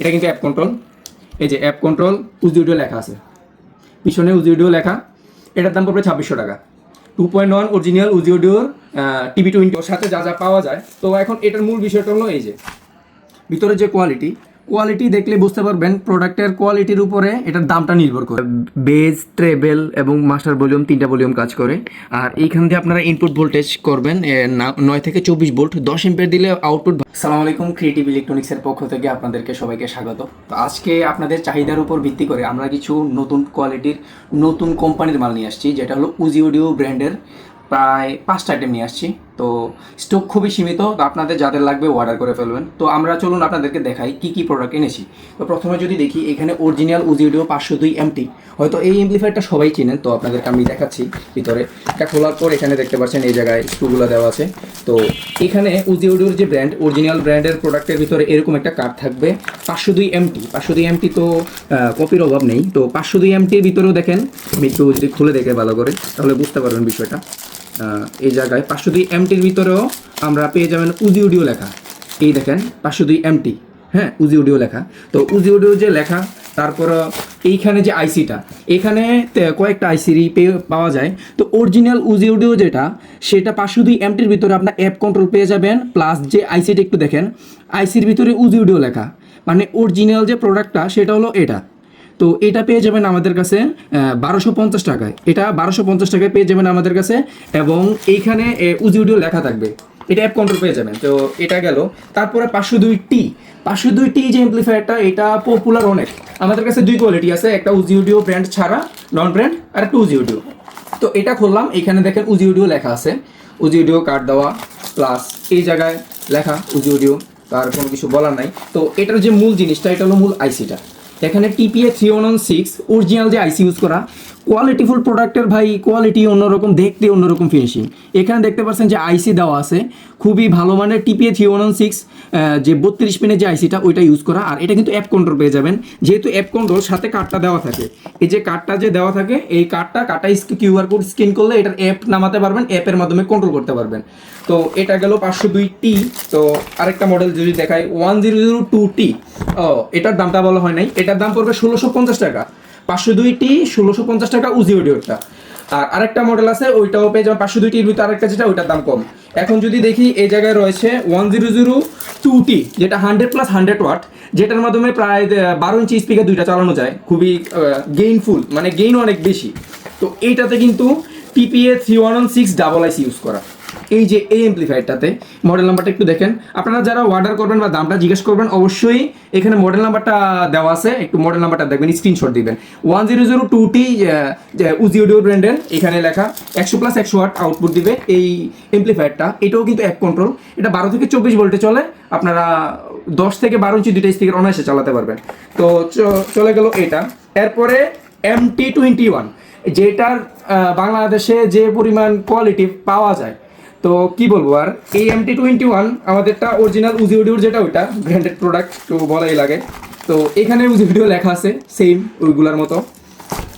এটা কিন্তু app control এই যে অ্যাপ কন্ট্রোল উজিউডিও লেখা আছে। পিছনে উজিউডিও লেখা। এটার দাম পড়বে ছাব্বিশশো টাকা। টু পয়েন্ট ওয়ান অরিজিনাল উজিওডিওর টিভি টোয়েন্টি ওর সাথে যা যা পাওয়া যায়। তো এখন এটার মূল বিষয়টা হলো এই যে, ভিতরে যে কোয়ালিটি কোয়ালিটি দেখলে বুঝতে পারবেন প্রোডাক্টের কোয়ালিটির উপরে এটার দামটা নির্ভর করে। বেজ ট্রেবেল এবং মাস্টার ভলিউম তিনটা ভলিউম কাজ করে। আর এইখান দিয়ে আপনারা ইনপুট ভোল্টেজ করবেন না- নয় থেকে চব্বিশ ভোল্ট দশ এম্পের দিলে আউটপুট সালাম আলাইকুম ক্রিয়েটিভ ইলেকট্রনিক্সের পক্ষ থেকে আপনাদেরকে সবাইকে স্বাগত। তো আজকে আপনাদের চাহিদার উপর ভিত্তি করে আমরা কিছু নতুন কোয়ালিটির নতুন কোম্পানির মাল নিয়ে আসছি যেটা হলো উজি অডিও ব্র্যান্ডের প্রায় পাঁচটা আইটেম নিয়ে আসছি। তো স্টক খুবই সীমিত, তো আপনাদের যাদের লাগবে অর্ডার করে ফেলবেন। তো আমরা চলুন আপনাদেরকে দেখাই কি কি প্রোডাক্ট এনেছি। তো প্রথমে যদি দেখি, এখানে অরিজিনাল উজিওডিও পাঁচশো দুই এমটি হয়তো এই এমপ্লিফায়ারটা সবাই চেনেন, তো আপনাদেরকে আমি দেখাচ্ছি ভিতরে। এটা খোলার পর এখানে দেখতে পাচ্ছেন, এই জায়গায় স্ক্রুগুলো দেওয়া আছে। তো এখানে উজিওডিওর যে ব্র্যান্ড অরিজিনাল ব্র্যান্ডের প্রোডাক্টের ভিতরে এরকম একটা কার্ড থাকবে, পাঁচশো দুই এমটি পাঁচশো দুই এমটি তো কপির অভাব নেই। তো পাঁচশো দুই এমটির ভিতরেও দেখেন আমি একটু যদি খুলে দেখে ভালো করে, তাহলে বুঝতে পারবেন বিষয়টা। এই জায়গায় পাঁচশো দুই এমটির ভিতরেও আমরা পেয়ে যাবেন উজি উডিও লেখা। এই দেখেন, পাঁচশো দুই এমটি হ্যাঁ উজি উডিও লেখা। তো উজি উডিও যে লেখা, তারপর এইখানে যে আইসিটা এখানে কয়েকটা আইসিরি পাওয়া যায়। তো অরিজিনাল উজি অডিও যেটা, সেটা পাঁচশো দুই এমটির ভিতরে আপনার অ্যাপ কন্ট্রোল পেয়ে যাবেন প্লাস যে আইসিটা একটু দেখেন আইসির ভিতরে উজি অডিও লেখা। মানে অরিজিনাল যে প্রোডাক্টটা সেটা হলো এটা। তো এটা পেয়ে যাবেন আমাদের কাছে বারোশো পঞ্চাশ টাকায়। এটা বারোশো পঞ্চাশ টাকায় পেয়ে যাবেন আমাদের কাছে এবং এইখানে উজিউডিও লেখা থাকবে। এটা অ্যাপ কন্ট্রোল পেয়ে যাবেন। তো এটা গেল। তারপরে পাঁচশো দুই টি। পাঁচশো দুই টি যে এমপ্লিফায়ারটা এটা পপুলার অনেক। আমাদের কাছে দুই কোয়ালিটি আছে, একটা উজিউডিও ব্র্যান্ড ছাড়া নন ব্র্যান্ড আর একটা উজিউডিও তো এটা খুললাম। এখানে দেখেন উজিউডিও লেখা আছে। উজিউডিও কার্ড দেওয়া প্লাস এই জায়গায় লেখা উজিউডিও তার কোনো কিছু বলার নাই। তো এটার যে মূল জিনিসটা, এটা হলো মূল আইসিটা এখানে TPA three one six original যে আইসি ইউজ করা কোয়ালিটিফুল প্রোডাক্টের ভাই কোয়ালিটি অন্যরকম, দেখতে অন্যরকম ফিনিশিং এখানে দেখতে পাচ্ছেন যে আইসি দেওয়া আছে। খুবই ভালো মানের টিপিএ থ্রি ওয়ান সিক্স যে বত্রিশ পিনের যে আইসিটা ওইটা ইউজ করা। আর এটা কিন্তু অ্যাপ কন্ট্রোল পেয়ে যাবেন। যেহেতু অ্যাপ কন্ট্রোল সাথে কার্ডটা দেওয়া থাকে। এই যে কার্ডটা যে দেওয়া থাকে, এই কার্ডটা কার্ডটা কিউআর কোড স্ক্যান করলে এটার অ্যাপ নামাতে পারবেন অ্যাপের মাধ্যমে কন্ট্রোল করতে পারবেন। তো এটা গেল পাঁচশো দুই টি তো আরেকটা মডেল যদি দেখাই one zero zero two T ও, এটার দামটা বলা হয় নাই। এটার দাম পড়বে ষোলোশো পঞ্চাশ টাকা। পাঁচশো দুই টি ষোলোশো পঞ্চাশ টাকা উজি অডিওটা আর আরেকটা মডেল আছে, ওইটাও পেয়ে যাবেন পাঁচশো দুইটির ভিতরে আরেকটা যেটা, ওইটার দাম কম। এখন যদি দেখি এই জায়গায় রয়েছে one zero zero two T যেটা হান্ড্রেড প্লাস হান্ড্রেড ওয়াট যেটার মাধ্যমে প্রায় বারো ইঞ্চি স্পিকার দুইটা চালানো যায়। খুবই গেইনফুল মানে গেইন অনেক বেশি। তো এইটাতে কিন্তু TPA three one one six double IC use করা। এই যে এই এমপ্লিফায়ারটাতে মডেল নাম্বারটা একটু দেখেন। আপনারা যারা অর্ডার করবেন বা দামটা জিজ্ঞেস করবেন, অবশ্যই এখানে মডেল নাম্বারটা দেওয়া আছে। একটু মডেল নাম্বারটা দেখবেন স্ক্রিনশট দিবেন। One zero zero two T উজিওডিও ব্র্যান্ডের এখানে লেখা। একশো প্লাস একশো ওয়াট আউটপুট দিবে এই এমপ্লিফায়ারটা এটাও কিন্তু এক কন্ট্রোল এটা বারো থেকে চব্বিশ ভোল্টে চলে। আপনারা দশ থেকে বারো ইঞ্চি দুইটা স্পিকার অনায়াসে চালাতে পারবেন। তো চলে গেল এটা। এরপরে এম টি টোয়েন্টি ওয়ান যেটার বাংলাদেশে যে পরিমাণ কোয়ালিটি পাওয়া যায় তো কি বলব আর? এই এম টি টোয়েন্টি ওয়ান আমাদেরটা অরিজিনাল উজিওডিওর যেটা ওইটা ব্র্যান্ডেড প্রোডাক্ট তো বলাই লাগে। তো এখানে ভিডিও লেখা আছে সেম ওইগুলোর মতো।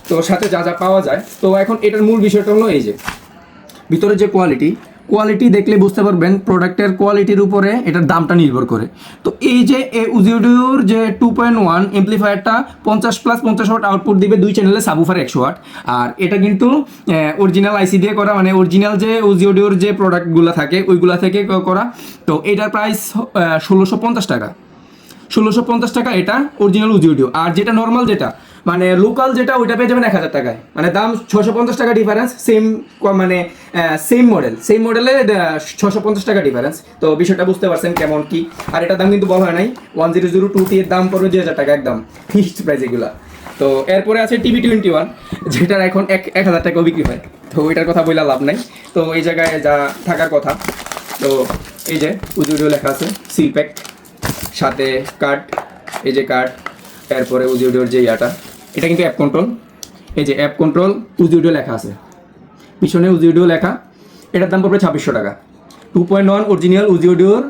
তো সাথে যা যা পাওয়া যায়। তো এখন এটার মূল বিষয়টা হলো এই যে, ভিতরে যে কোয়ালিটি কোয়ালিটি দেখলে বুঝতে পারবেন প্রোডাক্টের কোয়ালিটির উপরে এটার দামটা নির্ভর করে। তো এই যে এ উজিওডিওর যে টু পয়েন্ট ওয়ান এমপ্লিফায়ারটা পঞ্চাশ প্লাস পঞ্চাশ ওয়াট আউটপুট দিবে দুই চ্যানেলে সাবুফার একশো ওয়াট আর এটা কিন্তু অরিজিনাল আইসি দিয়ে করা মানে অরিজিনাল যে উজিওডিওর যে প্রোডাক্টগুলো থাকে, ওইগুলা থেকে করা। তো এটার প্রাইস ষোলোশো পঞ্চাশ টাকা। ষোলোশো পঞ্চাশ টাকা এটা অরিজিনাল উজিওডিও আর যেটা নর্মাল যেটা মানে লোকাল যেটা, ওইটা পেয়ে যাবেন এক হাজার টাকায়। মানে দাম ছশো পঞ্চাশ টাকা ডিফারেন্স সেম মানে সেম মডেল সেম মডেলে ছশো পঞ্চাশ টাকা ডিফারেন্স তো বিষয়টা বুঝতে পারছেন কেমন কি। আর এটার দাম কিন্তু বলা হয় নাই। One zero zero two T এর দাম পড়বে দুই হাজার টাকা একদম ফিক্সড প্রাইস এগুলা। তো এরপরে আছে টিভি টোয়েন্টি ওয়ান যেটার এখন এক এক হাজার টাকাও বিক্রি হয়। তো ওইটার কথা বললে লাভ নাই। তো এই জায়গায় যা থাকার কথা, তো এই যে উজুডিও লেখা আছে সিল প্যাক সাথে কার্ড এই যে কার্ড এরপরে উজিওডিওর যে ইয়াটা এটা কিন্তু অ্যাপ কন্ট্রোল এই যে অ্যাপ কন্ট্রোল উজিওডিও লেখা আছে। পিছনে উজিওডিও লেখা। এটার দাম পড়বে ছাব্বিশশো টাকা। টু পয়েন্ট ওয়ান অরিজিনাল উজিওডিওর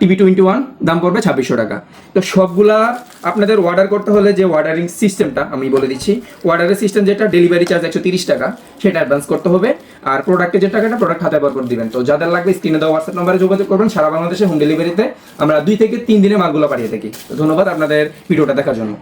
টিভি টোয়েন্টি ওয়ান দাম পড়বে ছাব্বিশশো টাকা। তো সবগুলা আপনাদের অর্ডার করতে হলে যে অর্ডারিং সিস্টেমটা আমি বলে দিচ্ছি অর্ডারের সিস্টেম যেটা ডেলিভারি চার্জ একশো তিরিশ টাকা, সেটা অ্যাডভান্স করতে হবে। আর প্রোডাক্টের যে টাকাটা প্রোডাক্ট হাতে ব্যবহার করে দিবেন। তো যাদের লাগবে স্ক্রিনে দেওয়া হোয়াটসঅ্যাপ নাম্বারে যোগাযোগ করবেন। সারা বাংলাদেশে হোম ডেলিভারিতে আমরা দুই থেকে তিন দিনে মালগুলো পাঠিয়ে থাকি। তো ধন্যবাদ আপনাদের ভিডিওটা দেখার জন্য।